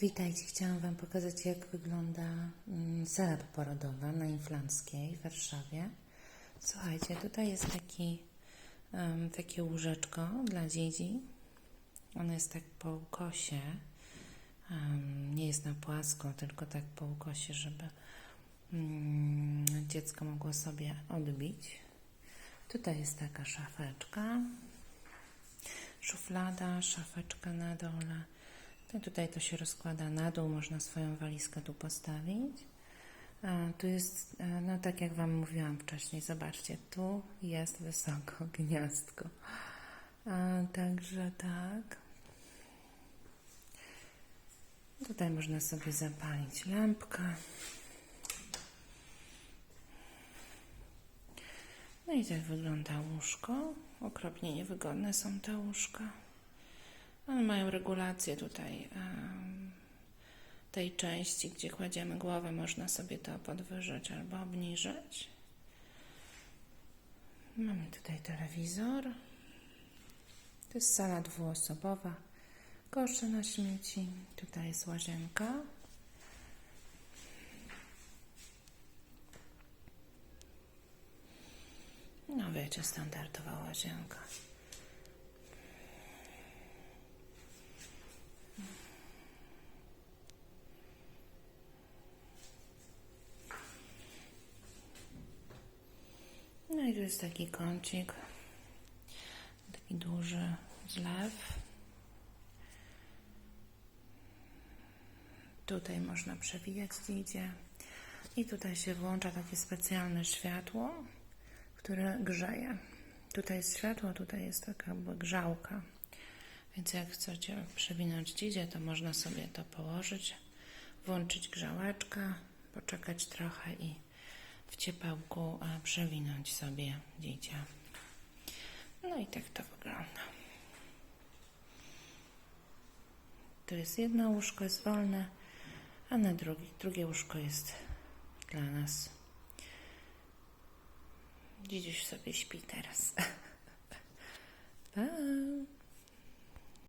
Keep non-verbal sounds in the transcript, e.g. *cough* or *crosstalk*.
Witajcie, chciałam Wam pokazać, jak wygląda mm, sala porodowa na Inflanckiej w Warszawie. Słuchajcie, tutaj jest taki, em, takie łóżeczko dla dzieci. Ono jest tak po ukosie. Em, nie jest na płasko, tylko tak po ukosie, żeby mm, dziecko mogło sobie odbić. Tutaj jest taka szafeczka szuflada, szafeczka na dole. Tutaj to się rozkłada na dół, można swoją walizkę tu postawić. A, tu jest, e, no tak jak Wam mówiłam wcześniej, zobaczcie, tu jest wysoko *laughs* gniazdko. A, także tak. Tutaj można sobie zapalić lampkę. No i tak wygląda łóżko. Okropnie niewygodne są te łóżka. One mają regulację tutaj tej części, gdzie kładziemy głowę. Można sobie to podwyżyć albo obniżyć. Mamy tutaj telewizor. To jest sala dwuosobowa. Kosze na śmieci. Tutaj jest łazienka. No wiecie, standardowa łazienka. I tu jest taki kącik, taki duży zlew. Tutaj można przewijać idzie. I tutaj się włącza takie specjalne światło, które grzeje. Tutaj jest światło, tutaj jest taka grzałka. Więc jak chcecie przewinąć dzidzie, to można sobie to położyć, włączyć grzałeczkę, poczekać trochę i w ciepełku przewinąć sobie dziecię. No i tak to wygląda. To jest jedno łóżko, jest wolne, a na drugi, drugie łóżko jest dla nas. Dziś sobie śpi teraz. *laughs*